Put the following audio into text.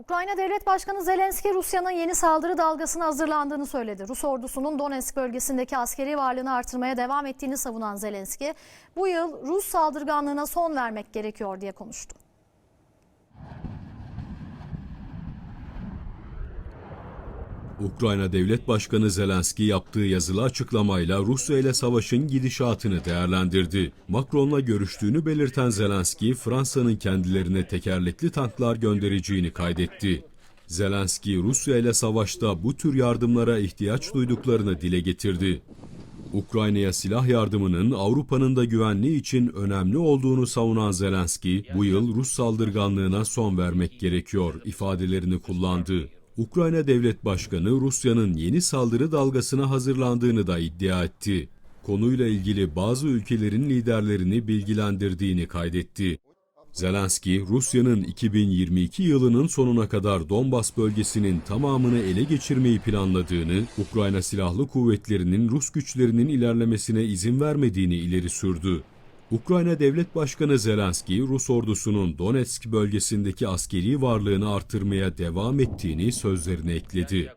Ukrayna Devlet Başkanı Zelenski Rusya'nın yeni saldırı dalgasına hazırlandığını söyledi. Rus ordusunun Donetsk bölgesindeki askeri varlığını artırmaya devam ettiğini savunan Zelenski, bu yıl Rus saldırganlığına son vermek gerekiyor diye konuştu. Ukrayna Devlet Başkanı Zelenski yaptığı yazılı açıklamayla Rusya ile savaşın gidişatını değerlendirdi. Macron'la görüştüğünü belirten Zelenski, Fransa'nın kendilerine tekerlekli tanklar göndereceğini kaydetti. Zelenski, Rusya ile savaşta bu tür yardımlara ihtiyaç duyduklarını dile getirdi. Ukrayna'ya silah yardımının Avrupa'nın da güvenliği için önemli olduğunu savunan Zelenski, bu yıl Rus saldırganlığına son vermek gerekiyor ifadelerini kullandı. Ukrayna Devlet Başkanı Rusya'nın yeni saldırı dalgasına hazırlandığını da iddia etti. Konuyla ilgili bazı ülkelerin liderlerini bilgilendirdiğini kaydetti. Zelenski, Rusya'nın 2022 yılının sonuna kadar Donbas bölgesinin tamamını ele geçirmeyi planladığını, Ukrayna Silahlı Kuvvetleri'nin Rus güçlerinin ilerlemesine izin vermediğini ileri sürdü. Ukrayna Devlet Başkanı Zelenski, Rus ordusunun Donetsk bölgesindeki askeri varlığını artırmaya devam ettiğini sözlerine ekledi.